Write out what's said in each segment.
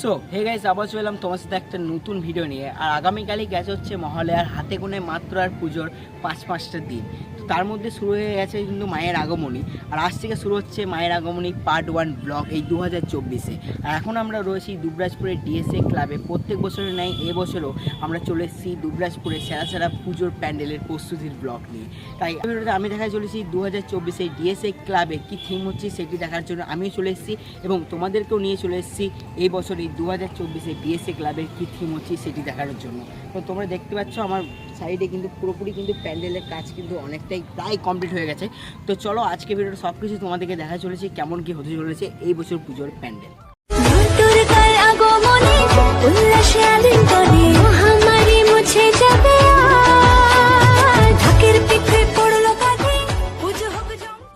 So hey guys আবার চলে এলাম তোমার সাথে একটা নতুন ভিডিও নিয়ে। আর আগামীকালই গেছে হচ্ছে মহালয়ার হাতে গুনে মাত্র আর পুজোর পাঁচ পাঁচটা দিন। তার মধ্যে শুরু হয়ে গেছে কিন্তু মায়ের আগমনী। আর আজ থেকে শুরু হচ্ছে মায়ের আগমনী পার্ট ওয়ান ব্লগ এই দু হাজার চব্বিশে। আর এখন আমরা রয়েছি দুবরাজপুরের ডিএসএ ক্লাবে প্রত্যেক বছরের ন্যায় এবছরও আমরা চলে এসেছি দুবরাজপুরে সেরা সেরা পুজোর প্যান্ডেলের প্রস্তুতির ব্লগ নিয়ে। তাই আমি দেখা চলেছি দু হাজার চব্বিশে ডিএসএ ক্লাবে কী থিম হচ্ছে সেটি দেখার জন্য আমিও চলে এসেছি এবং তোমাদেরকেও নিয়ে চলে এসেছি এই বছর এই দু হাজার চব্বিশে ডিএসএ ক্লাবের কী থিম হচ্ছে সেটি দেখার জন্য। তো তোমরা দেখতে পাচ্ছ আমার সাইডে কিন্তু পুরোপুরি কিন্তু প্যান্ডেলের কাজ কিন্তু অনেকটাই প্রায় কমপ্লিট হয়ে গেছে। তো চলো আজকে ভিডিওটা সব কিছু তোমাদেরকে দেখা চলেছে, কেমন কি হতে চলেছে এই বছর পুজোর প্যান্ডেল।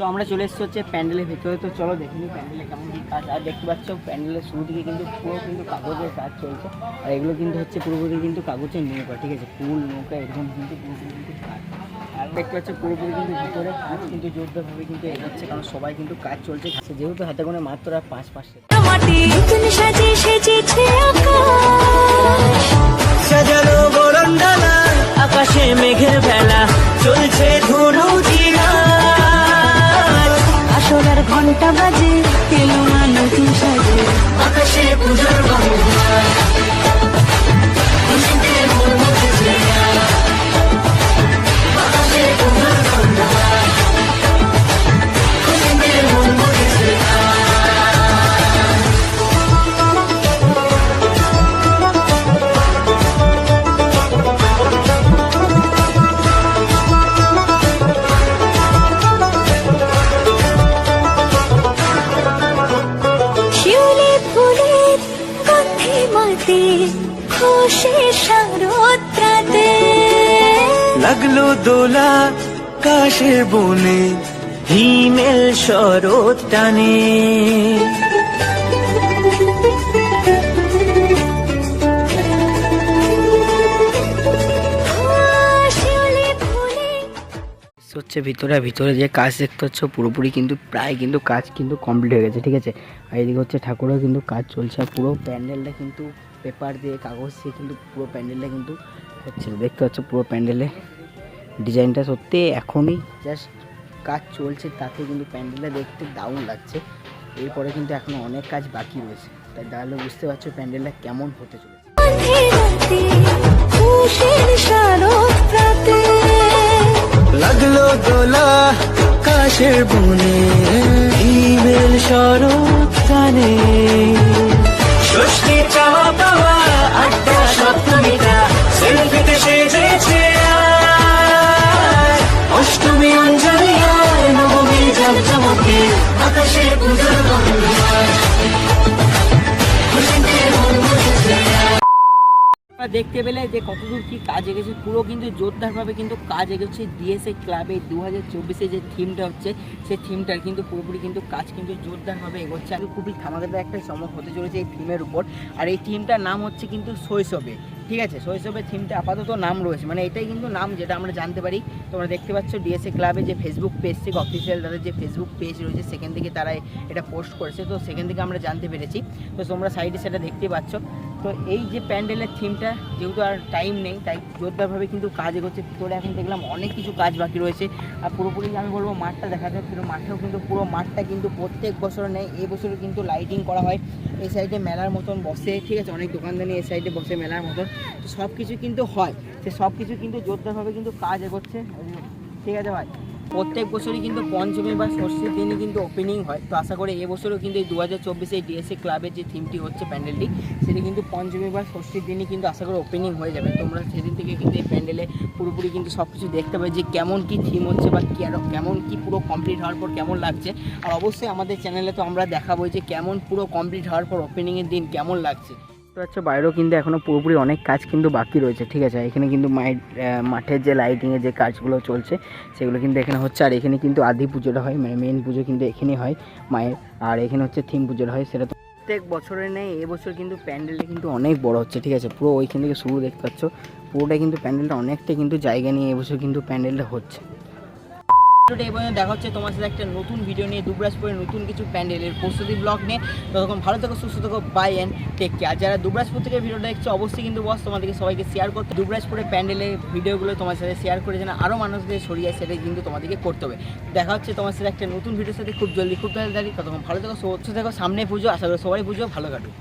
তো আমরা চলে এসেছি হচ্ছে প্যান্ডেলের ভিতরে। তো চলো দেখে নিই প্যান্ডেলে কেমন কি কাজ। আর দেখতে পাচ্ছ, প্যান্ডেলের শুরু থেকে কিন্তু পুরো কিন্তু কাগজের কাজ চলছে। আর এগুলো কিন্তু হচ্ছে পুরোপুরি কিন্তু কাগজের নৌকা, ঠিক আছে? ফুল নৌকা এরকম কিন্তু পুরোপুরি কিন্তু কাজ। আর দেখতে পাচ্ছ, পুরোপুরি কিন্তু ভিতরে কাজ কিন্তু জোরদারভাবে কিন্তু এগোচ্ছে, কারণ সবাই কিন্তু কাজ চলছে। যেহেতু হাতে কোনো মাত্র আর পাঁচ পাঁচটা খুশি শারদ্রাতে লাগল দোলা কাশের বনে হিমেল শরৎ টানে। হচ্ছে ভিতরে ভিতরে যে কাজ দেখতে হচ্ছে পুরোপুরি কিন্তু প্রায় কিন্তু কাজ কিন্তু কমপ্লিট হয়ে গেছে ঠিক আছে? আর এদিকে হচ্ছে ঠাকুরের কিন্তু কাজ চলছে পুরো প্যান্ডেলটা কিন্তু পেপার দিয়ে কাগজ দিয়ে কিন্তু পুরো প্যান্ডেলটা কিন্তু হচ্ছে দেখতে পাচ্ছ পুরো প্যান্ডেলে। ডিজাইনটা সত্যি এখনই জাস্ট কাজ চলছে, তাতে কিন্তু প্যান্ডেলটা দেখতে দারুণ লাগছে। এরপরে কিন্তু এখনও অনেক কাজ বাকি রয়েছে। তাই তাহলে বুঝতে পারছ প্যান্ডেলটা কেমন হতে চলেছে। লাগল দোলা, কাশের আপনারা দেখতে পেলে যে কতদূর কি কাজ এগেছে। পুরো কিন্তু জোরদারভাবে কিন্তু কাজ এগোচ্ছে ডিএসএ ক্লাবে। দু হাজার চব্বিশে যে থিমটা হচ্ছে সেই থিমটার কিন্তু পুরোপুরি কিন্তু কাজ কিন্তু জোরদারভাবে এগোচ্ছে। আর খুবই ধামাকাদার একটা চমক হতে চলেছে এই থিমের উপর। আর এই থিমটার নাম হচ্ছে কিন্তু শৈশবে। ঠিক আছে? শৈশবের থিমটা আপাতত নাম রয়েছে। মানে এটাই কিন্তু নাম যেটা আমরা জানতে পারি। তোমরা দেখতে পাচ্ছ ডিএসএ ক্লাবে যে ফেসবুক পেজ থেকে অফিসিয়াল তাদের যে ফেসবুক পেজ রয়েছে, সেখান থেকে তারা এটা পোস্ট করেছে। তো সেখান থেকে আমরা জানতে পেরেছি। তো তোমরা সাইডে সেটা দেখতেই পাচ্ছ। তো এই যে প্যান্ডেলের থিমটা যেহেতু আর টাইম নেই, তাই জোরদারভাবে কিন্তু কাজ এগোচ্ছে। ভিতরে এখন দেখলাম অনেক কিছু কাজ বাকি রয়েছে। আর পুরোপুরি আমি বলব মাঠটা দেখা যায় পুরো মাঠেও কিন্তু পুরো মাঠটা কিন্তু প্রত্যেক বছর নেই এই বছরও কিন্তু লাইটিং করা হয়। এই সাইডে মেলার মতন বসে, ঠিক আছে, অনেক দোকানদানি এই সাইডে বসে মেলার মতন। তো সব কিছু কিন্তু হয়। সে সব কিছু কিন্তু জোরদারভাবে কিন্তু কাজ এগোচ্ছে। ঠিক আছে ভাই? প্রত্যেক বছরই কিন্তু পঞ্চমী বা ষষ্ঠীর দিনই কিন্তু ওপেনিং হয়। তো আশা করি এবছরও কিন্তু এই দু হাজার চব্বিশে এই ডিএসসি ক্লাবের যে থিমটি হচ্ছে প্যান্ডেলটি সেটি কিন্তু পঞ্চমী বা ষষ্ঠীর দিনই কিন্তু আশা করি ওপেনিং হয়ে যাবে। তোমরা সেদিন থেকে কিন্তু এই প্যান্ডেলে পুরোপুরি কিন্তু সব কিছু দেখতে পাবে যে কেমন কি থিম হচ্ছে বা কেমন কি পুরো কমপ্লিট হওয়ার পর কেমন লাগছে। আর অবশ্যই আমাদের চ্যানেলে তো আমরা দেখাবো যে কেমন পুরো কমপ্লিট হওয়ার পর ওপেনিংয়ের দিন কেমন লাগছে। তো আচ্ছা বাইরেও কিন্তু এখনও পুরোপুরি অনেক কাজ কিন্তু বাকি রয়েছে, ঠিক আছে? এখানে কিন্তু মাঠের যে লাইটিংয়ের যে কাজগুলো চলছে, সেগুলো কিন্তু এখানে হচ্ছে, আর এখানে কিন্তু আদি পুজোটা হয় মানে মেন পুজো কিন্তু এখানেই হয় মায়ের, আর এখানে হচ্ছে থিম পুজোটা হয়, সেটা তো প্রত্যেক বছরের নেই এবছর কিন্তু প্যান্ডেলটা কিন্তু অনেক বড় হচ্ছে, ঠিক আছে? পুরো ওইখান থেকে শুরু দেখতে পাচ্ছ পুরোটা কিন্তু প্যান্ডেলটা অনেকটা কিন্তু জায়গা নিয়ে এবছর কিন্তু প্যান্ডেলটা হচ্ছে। এই দেখা হচ্ছে। তোমার সাথে একটা নতুন ভিডিও নিয়ে দুবরাজপুরের নতুন কিছু প্যান্ডেলের প্রস্তুতি ব্লগ নিয়ে। ততক্ষণ ভালো থেকো, সুস্থ থেকো বাই অ্যান্ড টেক কেয়ার যারা দুবরাজপুর থেকে ভিডিওটা দেখছ, অবশ্যই কিন্তু বস তোমাদেরকে সবাইকে শেয়ার করতে। দুবরাজপুরের প্যান্ডেলের ভিডিওগুলো তোমার সাথে শেয়ার করে যেন আরও মানুষদের ছড়িয়ে সেটাই কিন্তু তোমাদেরকে করতে হবে। দেখা হচ্ছে তোমার সাথে একটা নতুন ভিডিওর সাথে। খুব জলদি, খুব তাড়াতাড়ি। ততক্ষণ ভালো থেকো, সুস্থ থেকো, সামনে পুজো। আশা করি সবাই পুজো ভালো কাটুক।